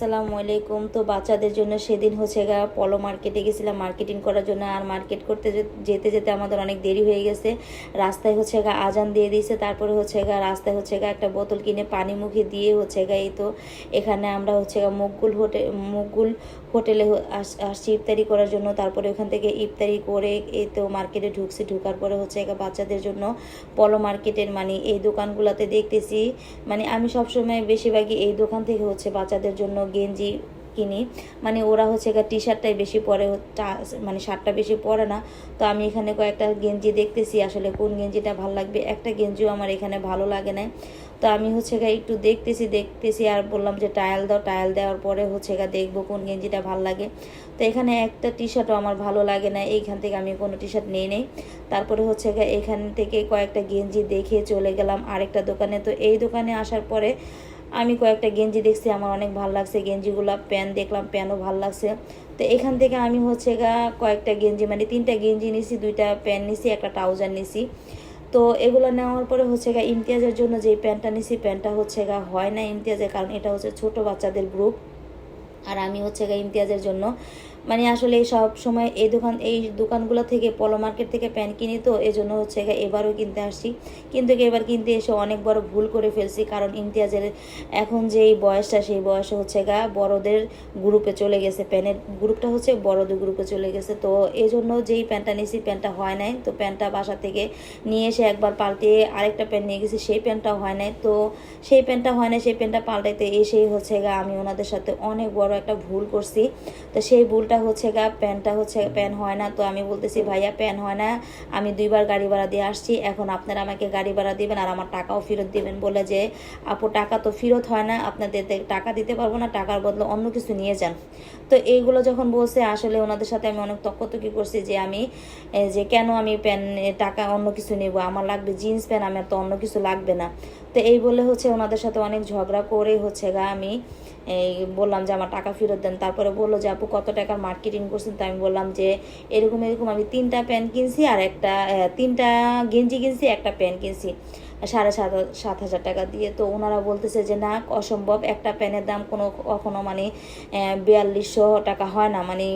আসসালামু আলাইকুম। তো বাচ্চাদের জন্য সেদিন হচ্ছে গা পলো মার্কেটে গেছিলাম, মার্কেটিং করার জন্য। আর মার্কেট করতে যেতে যেতে আমাদের অনেক দেরি হয়ে গেছে। রাস্তায় হচ্ছে গা আজান দিয়ে দিয়েছে। তারপরে হচ্ছে গা রাস্তায় হচ্ছে গা একটা বোতল কিনে পানি মুখে দিয়ে হচ্ছে গা এই তো এখানে আমরা হচ্ছে গা মুগগুল হোটেল মুগগুল হোটেলে আসছি ইফতারি করার জন্য। তারপরে ওখান থেকে ইফতারি করে এই তো মার্কেটে ঢুকছি। ঢুকার পরে হচ্ছে গা বাচ্চাদের জন্য পলো মার্কেটের মানে এই দোকানগুলোতে দেখতেছি। মানে আমি সবসময় বেশিরভাগই এই দোকান থেকে হচ্ছে বাচ্চাদের জন্য গেঞ্জি কিনি। মানে ওরা হচ্ছে টি শার্টটাই বেশি পরে মানে শার্টটা বেশি পরে না। তো আমি এখানে কয়েকটা গেঞ্জি দেখতেছি আসলে কোন গেঞ্জিটা ভালো লাগবে। একটা গেঞ্জিও আমার এখানে ভালো লাগে না তো আমি হচ্ছে গা একটু দেখতেছি দেখতেছি আর বললাম যে টায়াল দাও। টায়াল দেওয়ার পরে হচ্ছে গা দেখব কোন গেঞ্জিটা ভালো লাগে। তো এখানে একটা টি শার্টও আমার ভালো লাগে না এইখান থেকে আমি কোনো টি শার্ট নিয়ে নেই। তারপরে হচ্ছে গা এখান থেকে কয়েকটা গেঞ্জি দেখে চলে গেলাম আরেকটা দোকানে। তো এই দোকানে আসার পরে আমি কয়েকটা গেঞ্জি দেখছি, আমার অনেক ভালো লাগছে। গেঞ্জিগুলো, প্যান্ট দেখলাম প্যানও ভালো লাগছে। তো এখান থেকে আমি হচ্ছে গা কয়েকটা গেঞ্জি মানে তিনটা গেঞ্জি নিছি, দুইটা প্যান্ট নিছি, একটা ট্রাউজার নিছি। তো এগুলো নেওয়ার পরে হচ্ছে গা ইমতিয়াজের জন্য যে প্যান্টটা নিছি, প্যান্টটা হচ্ছে গা হয় না ইমতিয়াজের, কারণ এটা হচ্ছে ছোট বাচ্চাদের গ্রুপ আর আমি হচ্ছে গা ইমতিয়াজের জন্য মানে আসলে সব সময় এই দোকান, এই দোকানগুলো থেকে পলো মার্কেট থেকে প্যান্ট কিনি তো এই জন্য হচ্ছে এবারও কিনতে আসছি। কিন্তু এবার কিনতে এসে অনেক বড় ভুল করে ফেলছি, কারণ ইমতিয়াজের এখন যেই বয়সটা, সেই বয়সে হচ্ছে গা বড়দের গ্রুপে চলে গেছে প্যান্টের গ্রুপটা হচ্ছে বড়দের গ্রুপে চলে গেছে। তো এই জন্য যেই প্যান্টটা নিয়েছি, প্যান্টটা হয় নাই। তো প্যান্টটা বাসা থেকে নিয়ে এসে একবার পাল্টিয়ে আরেকটা প্যান্ট নিয়ে গেছি, সেই প্যান্টটা হয় নাই। তো সেই প্যান্টটা হয় না সেই প্যান্টটা পাল্টাইতে এসেই হচ্ছে গা আমি ওনাদের সাথে অনেক বড় একটা ভুল করছি। তো সেই ভুলটা হচ্ছে গা, প্যানটা হচ্ছে, প্যান হয় না। তো আমি বলতেছি, ভাইয়া, প্যান হয় না। আমি দুইবার গাড়ি ভাড়া দিয়ে আসছি। এখন আপনারা আমাকে গাড়ি ভাড়া দিবেন আর আমার টাকাও ফেরত দিবেন। বলে যে, আপু, টাকা তো ফেরত হয় না। আপনাদের টাকা দিতে পারব না। টাকার বদলে অন্য কিছু নিয়ে যান। তো এইগুলো যখন বলছে, আসলে ওনাদের সাথে আমি অনেক তক্কতকি করছি যে, আমি যে কেন আমি প্যান টাকা অন্য কিছু নেব? আমার লাগবে জিন্স প্যান্ট আমার তো অন্য কিছু লাগবে না। তো এই বলে হচ্ছে ওনাদের সাথে অনেক ঝগড়া করে হচ্ছে গা, আমি এই বললাম যে, আমার টাকা ফেরত দেন। তারপরে বলল যে, আপু, কত টাকার মার্কেটিং করছেন? তো আমি বললাম যে, এরকম এরকম আমি তিনটা প্যান্ট কিনছি আর একটা তিনটা গেঞ্জি কিনছি, একটা প্যান্ট কিনছি। সাড়ে সাত সাত হাজার টাকা দিয়ে। তো ওনারা বলতেছে যে, না, অসম্ভব। একটা প্যানের দাম কোনো, কখনো মানে বিয়াল্লিশশো টাকা হয় না। মানে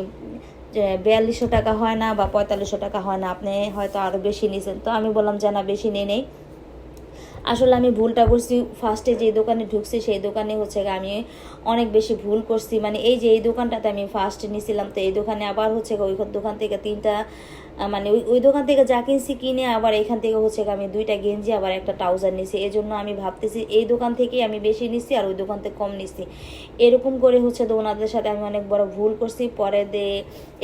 বিয়াল্লিশশো টাকা হয় না বা পঁয়তাল্লিশশো টাকা হয় না। আপনি হয়তো আরও বেশি নিয়েছেন। তো আমি বললাম যে, না, বেশি নিয়ে নেই। আসলে আমি ভুলটা করছি ফার্স্টে যে দোকানে ঢুকছি সেই দোকানে হচ্ছে আমি অনেক বেশি ভুল করছি। মানে এই যে এই দোকানটাতে আমি ফার্স্ট নিয়েছিলাম তো এই দোকানে আবার হচ্ছে ওই দোকান থেকে তিনটা মানে ওই ওই দোকান থেকে যা কিনছি কিনে আবার এখান থেকে হচ্ছে আমি দুইটা গেঞ্জি, আবার একটা ট্রাউজার নিছি। এই জন্য আমি ভাবতেছি এই দোকান থেকেই আমি বেশি নিচ্ছি আর ওই দোকান থেকে কম নিচ্ছি এরকম করে হচ্ছে তো ওনাদের সাথে আমি অনেক বড় ভুল করছি। পরে দে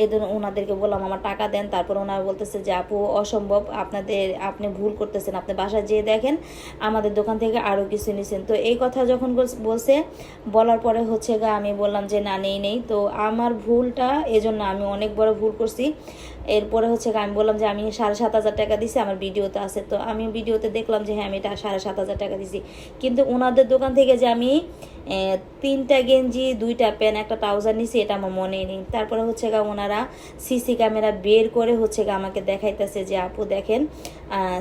এদের ওনাদেরকে বললাম, আমার টাকা দেন। তারপর ওনারা বলতেছে যে, আপু, অসম্ভব। আপনাদের, আপনি ভুল করতেছেন। আপনি বাসায় যেয়ে দেখেন, আমাদের দোকান থেকে আরও কিছু নিছেন। তো এই কথা যখন বলছে বলার পরে হচ্ছে গা আমি বললাম যে, না, নেই নেই। তো আমার ভুলটা, এজন্য আমি অনেক বড় ভুল করছি। এরপরে হচ্ছে গা আমি বললাম যে আমি সাড়ে সাত হাজার টাকা দিছি, আমার ভিডিওতে আছে। তো আমি ভিডিওতে দেখলাম যে হ্যাঁ আমি এটা সাড়ে সাত হাজার টাকা দিছি। কিন্তু ওনাদের দোকান থেকে যে আমি তিনটা গেঞ্জি, দুইটা প্যান একটা ট্রাউজার নিছি, এটা আমার মনে নেই। তারপরে হচ্ছে গা ওনারা সিসি ক্যামেরা বের করে হচ্ছে গা আমাকে দেখাইতেছে যে, আপু, দেখেন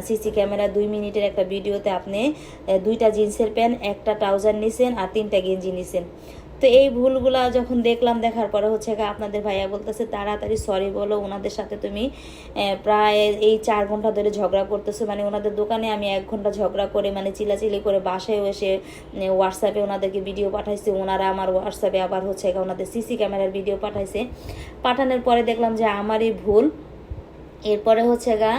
সিসি ক্যামেরা দুই মিনিটের একটা ভিডিওতে আপনি দুইটা জিন্সের প্যান্ট, একটা ট্রাউজার নিছেন আর তিনটা গেঞ্জি নিছেন। তো এই ভুলগুলা যখন দেখলাম, দেখার পরে হচ্ছে আপনাদের ভাইয়া বলতেছে, তাড়াতাড়ি সরি বলো, ওনাদের সাথে তুমি প্রায় এই চার ঘণ্টা ধরে ঝগড়া করতেছো। মানে ওনাদের দোকানে আমি এক ঘণ্টা ঝগড়া করে মানে চিলাচিলি করে বাসায় এসে হোয়াটসঅ্যাপে ওনাদেরকে ভিডিও পাঠাইছে। ওনারা আমার হোয়াটসঅ্যাপে আবার হচ্ছে গা ওনাদের সিসি ক্যামেরার ভিডিও পাঠাইছে। পাঠানোর পরে দেখলাম যে আমারই ভুল। এরপরে হচ্ছে গা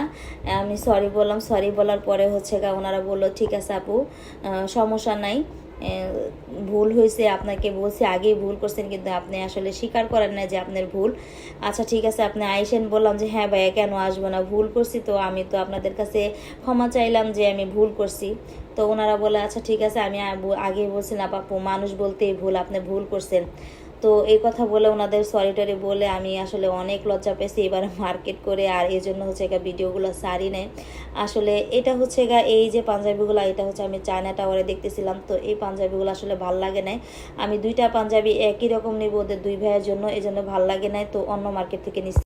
আমি সরি বললাম। সরি বলার পরে হচ্ছে গা ওনারা বলল, ঠিক আছে আপু সমস্যা নাই। ভুল হয়েছে, আপনাকে বলছি, আগেই ভুল করছেন, কিন্তু আপনি আসলে স্বীকার করেন না যে আপনার ভুল। আচ্ছা ঠিক আছে, আপনি আইসেন, বললাম যে হ্যাঁ ভাইয়া, কেন আসব না? ভুল করছি তো, আমি তো আপনাদের কাছে ক্ষমা চাইলাম যে, আমি ভুল করছি। তো ওনারা বলে আচ্ছা ঠিক আছে, আমি আগেই বলছিলাম আপু, মানুষ বলতেই ভুল, আপনি ভুল করছেন। তো এই কথা বলে ওনাদের সরি টরি বলে আমি আসলে অনেক লজ্জা পেয়েছি। এবার মার্কেট করে আর এই জন্য হচ্ছে গা ভিডিওগুলো সারি নেয় আসলে এটা হচ্ছে গা এই যে পাঞ্জাবিগুলো, এটা হচ্ছে আমি চায়না টাওয়ারে দেখতেছিলাম। তো এই পাঞ্জাবিগুলো আসলে ভালো লাগে নাই। আমি দুইটা পাঞ্জাবি একই রকম নেব ওদের দুই ভাইয়ের জন্য, এই জন্য ভালো লাগে নাই। তো অন্য মার্কেট থেকে নিচ্ছি